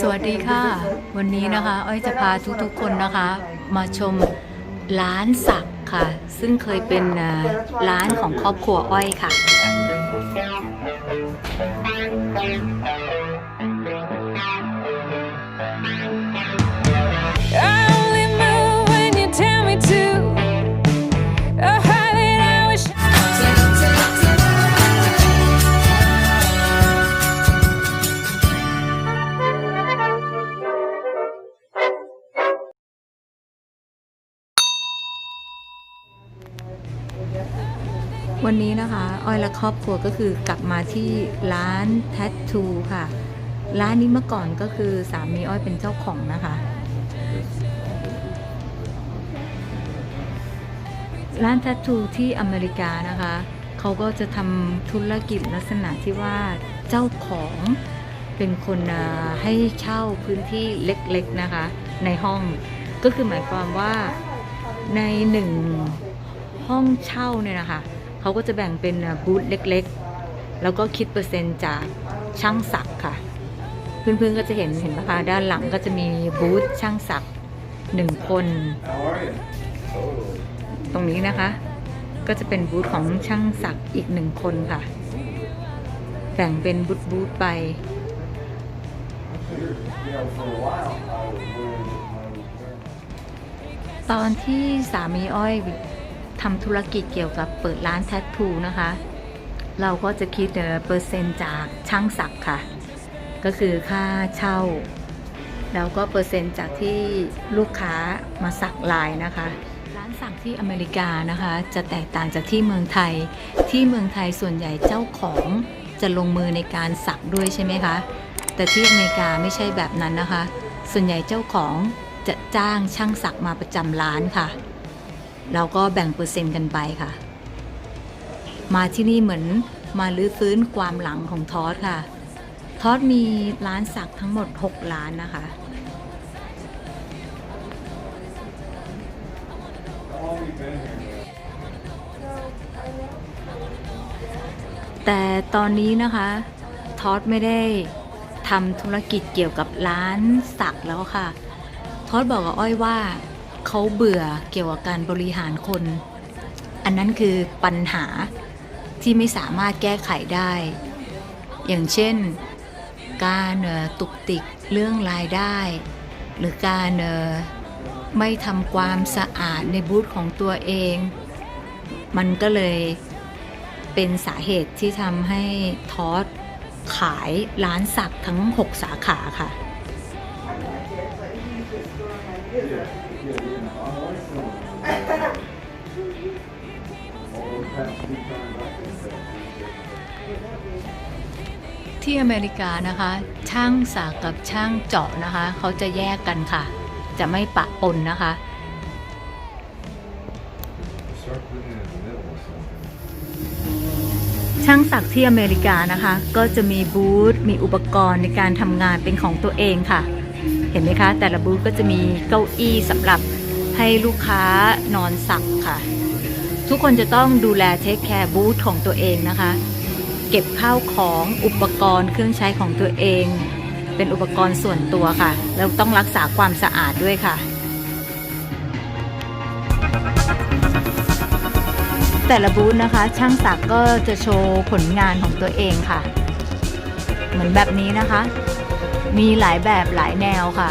สวัสดี okay, ค่ะ this is the- วันนี้นะคะ อ้อยจะพาทุกๆคนนะคะ มาชมร้านสักค่ะ ซึ่งเคยเป็นเอ่อร้านของครอบครัวอ้อยค่ะ วันนี้นะคะอ้อยและครอบครัวก็คือกลับมาที่ร้านแท t ทูค่ะ ร้านนี้เมื่อก่อนก็คือสามีอ้อยเป็นเจ้าของนะคะ ร้านแท t ทูที่อเมริกานะคะเขาก็จะทำธุรกิจลักษณะที่ว่าเจ้าของเป็นคนให้เช่าพื้นที่เล็กๆนะคะ ในห้องก็คือหมายความว่าในหนึ่งห้องเช่าเนี่ยนะคะ เขาก็จะแบ่งเป็นบูธเล็กๆ แล้วก็คิดเปอร์เซ็นต์จากช่างศักค่ะ เพื่อนๆก็จะเห็นเห็นไหมคะด้านหลังก็จะมีบูธช่างศักหนึ่งคน ตรงนี้นะคะ ก็จะเป็นบูธของช่างศักอีกหนึ่งคนค่ะ แบ่งเป็นบูธบูธไป ตอนที่สามีอ้อย ทำธุรกิจเกี่ยวกับเปิดร้านแท t ทูนะคะ เราก็จะคิดเปอร์เซ็นต์จากช่างศักค่ะ ก็คือค่าเช่า แล้วก็เปอร์เซ็นต์จากที่ลูกค้ามาสักลายนะคะ ร้านสักที่อเมริกานะคะ จะแตกต่างจากที่เมืองไทย ที่เมืองไทยส่วนใหญ่เจ้าของจะลงมือในการสักด้วยใช่ไหมคะ แต่ที่อเมริกาไม่ใช่แบบนั้นนะคะ ส่วนใหญ่เจ้าของจะจ้างช่างสักมาประจำร้านค่ะ เราก็แบ่งเปอร์เซ็นต์กันไปค่ะ มาที่นี่เหมือนมาลื้อฟื้นความหลังของทอสค่ะ ทอสมีร้านสักทั้งหมด 6 ร้านนะคะ แต่ตอนนี้นะคะทอสไม่ได้ทำธุรกิจเกี่ยวกับร้านสักแล้วค่ะ ทอสบอกกับอ้อยว่า เขาเบื่อเกี่ยวกับการบริหารคน อันนั้นคือปัญหาที่ไม่สามารถแก้ไขได้ อย่างเช่น การตุกติกเรื่องรายได้ หรือการไม่ทำความสะอาดในบูธของตัวเอง มันก็เลยเป็นสาเหตุที่ทำให้ทอสขายร้านสักทั้ง 6 สาขาค่ะ ที่อเมริกานะคะ ช่างสักกับช่างเจาะนะคะ เขาจะแยกกันค่ะ จะไม่ปะปนนะคะช่างสักที่อเมริกานะคะ ก็จะมีบูธมีอุปกรณ์ในการทำงานเป็นของตัวเองค่ะ เห็นไหมคะ แต่ละบูธก็จะมีเก้าอี้สำหรับให้ลูกค้านอนสักค่ะ ทุกคนจะต้องดูแลเทคแคร์บูธของตัวเองนะคะ เก็บข้าวของอุปกรณ์เครื่องใช้ของตัวเอง เป็นอุปกรณ์ส่วนตัวค่ะ แล้วต้องรักษาความสะอาดด้วยค่ะแต่ละบูธนะคะ ช่างศักก็จะโชว์ผลงานของตัวเองค่ะ เหมือนแบบนี้นะคะ มีหลายแบบหลายแนวค่ะ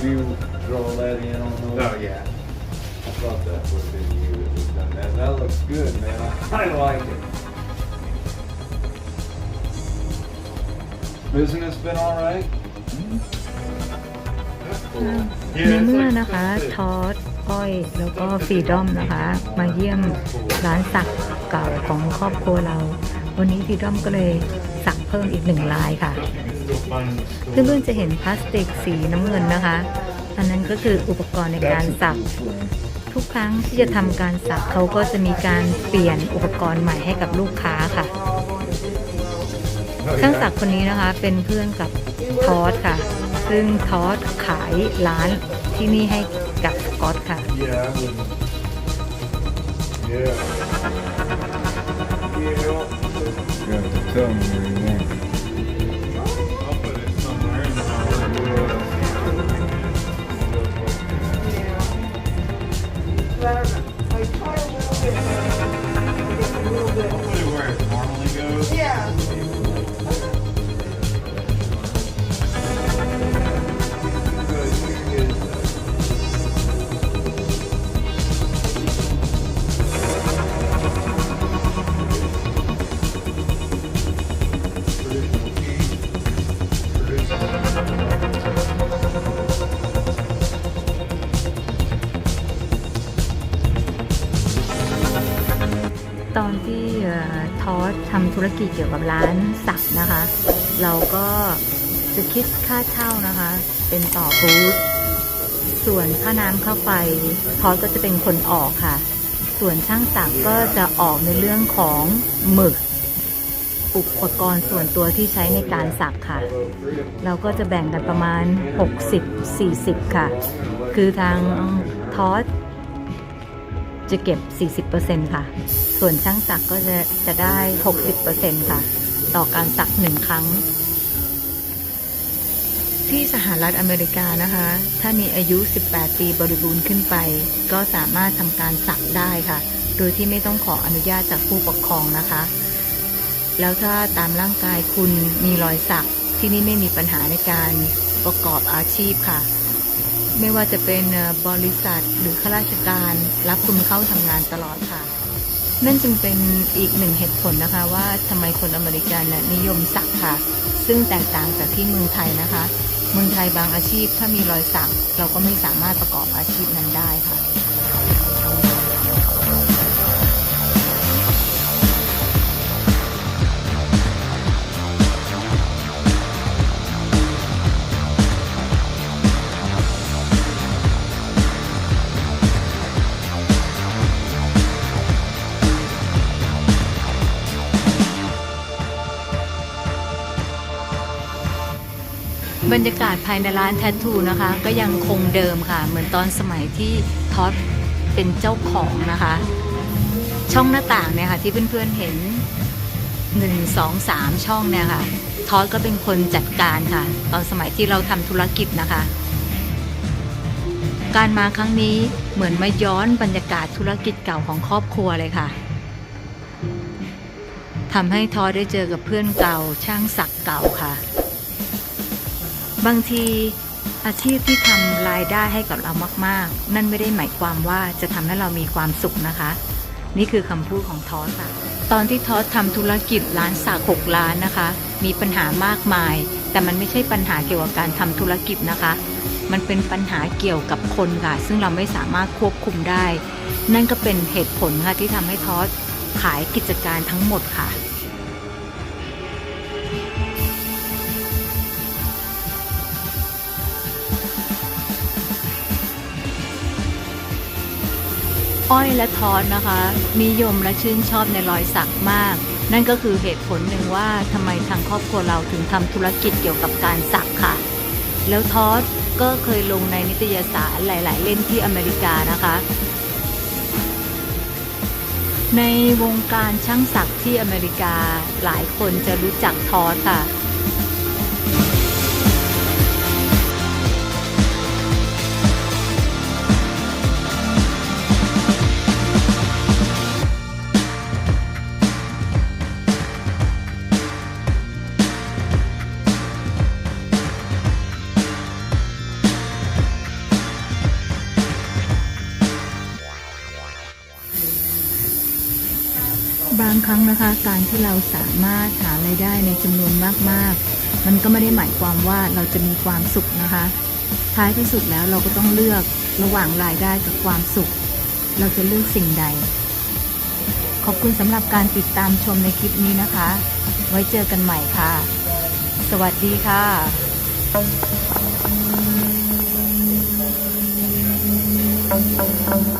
Did you draw that in on those? Oh, yeah. I thought that would have been you that was done that. That looks good, man. I like it. Business been all right? That's cool. ในเมื่อนะคะทอสอ้อย แล้วก็ฟรีดอมนะคะ มาเยี่ยมร้านสักเก่าของครอบครัวเรา วันนี้ฟรีดอมก็เลยสั่งเพิ่มอีกหนึ่งลายค่ะ เพื่อนๆจะเห็นพลาสติกสีน้ำเงินนะคะ อันนั้นก็คืออุปกรณ์ในการสักทุกครั้งที่จะทำการสักเขาก็จะมีการเปลี่ยนอุปกรณ์ใหม่ให้กับลูกค้าค่ะช่างสักคนนี้นะคะเป็นเพื่อนกับทอสค่ะ ซึ่งทอสขายร้านที่นี่ให้กับสกอตค่ะ Yeah, I would. Yeah. Yeah. You have to tell me where you ตอนที่ทอสทำธุรกิจเกี่ยวกับร้านสักนะคะ เราก็จะคิดค่าเช่านะคะ เป็นต่อบูธส่วนค่าน้ำค่าไฟทอสก็จะเป็นคนออกค่ะ ส่วนช่างสักก็จะออกในเรื่องของหมึกอุปกรณ์ส่วนตัวที่ใช้ในการสักค่ะ เราก็จะแบ่งกันประมาณ 60-40 ค่ะ คือทางทอส จะเก็บ 40%ค่ะ ส่วนช่างสักก็จะจะได้ 60%ค่ะ ต่อการสักหนึ่งครั้ง ที่สหรัฐอเมริกานะคะ ถ้ามีอายุ 18 ปีบริบูรณ์ขึ้นไป ก็สามารถทำการสักได้ค่ะ โดยที่ไม่ต้องขออนุญาตจากผู้ปกครองนะคะ แล้วถ้าตามร่างกายคุณมีรอยสักที่นี่ไม่มีปัญหาในการประกอบอาชีพค่ะ ไม่ว่าจะเป็นบริษัทหรือข้าราชการรับคุณเข้าทำงานตลอดค่ะ นั่นจึงเป็นอีกหนึ่งเหตุผลนะคะว่าทำไมคนอเมริกันน่ะนิยมสักค่ะ ซึ่งแตกต่างจากที่เมืองไทยนะคะ เมืองไทยบางอาชีพถ้ามีรอยสักเราก็ไม่สามารถประกอบอาชีพนั้นได้ค่ะ รรยากาศภายในร้านแททูนะคะ ก็ยังคงเดิมค่ะ เหมือนตอนสมัยที่ท็อตเป็นเจ้าของนะคะ ช่องหน้าต่างเนี่ยค่ะ ที่เพื่อนๆเห็น1 2 3ช่องเนี่ยค่ะท็อตก็เป็นคนจัดการค่ะ ตอนสมัยที่เราทำธุรกิจนะคะ การมาครั้งนี้เหมือนมาย้อนบรรยากาศธุรกิจเก่าของครอบครัวเลยค่ะทำให้ทอได้เจอกับเพื่อนเก่าช่างสักเก่าค่ะ บางทีอาชีพที่ทำรายได้ให้กับเรามาก ๆ นั่นไม่ได้หมายความว่าจะทำให้เรามีความสุขนะคะ นี่คือคำพูดของทอสค่ะตอนที่ทอสทำธุรกิจร้านสักหกล้านนะคะ มีปัญหามากมาย แต่มันไม่ใช่ปัญหาเกี่ยวกับการทำธุรกิจนะคะ มันเป็นปัญหาเกี่ยวกับคนค่ะ ซึ่งเราไม่สามารถควบคุมได้ นั่นก็เป็นเหตุผลค่ะที่ทำให้ทอสขายกิจการทั้งหมดค่ะ อ้อยและทอสนะคะ นิยมและชื่นชอบในรอยสักมาก นั่นก็คือเหตุผลหนึ่งว่าทำไมทางครอบครัวเราถึงทำธุรกิจเกี่ยวกับการสักค่ะ แล้วทอสก็เคยลงในนิตยสารหลาย ๆ เล่มที่อเมริกานะคะ ในวงการช่างสักที่อเมริกาหลายคนจะรู้จักทอสค่ะางครั้งนะคะ การที่เราสามารถหารายได้ในจำนวนมากๆ มันก็ไม่ได้หมายความว่าเราจะมีความสุขนะคะ ท้ายที่สุดแล้วเราก็ต้องเลือกระหว่างรายได้กับความสุข เราจะเลือกสิ่งใด ขอบคุณสำหรับการติดตามชมในคลิปนี้นะคะ ไว้เจอกันใหม่ค่ะสสวัสดีค่ะ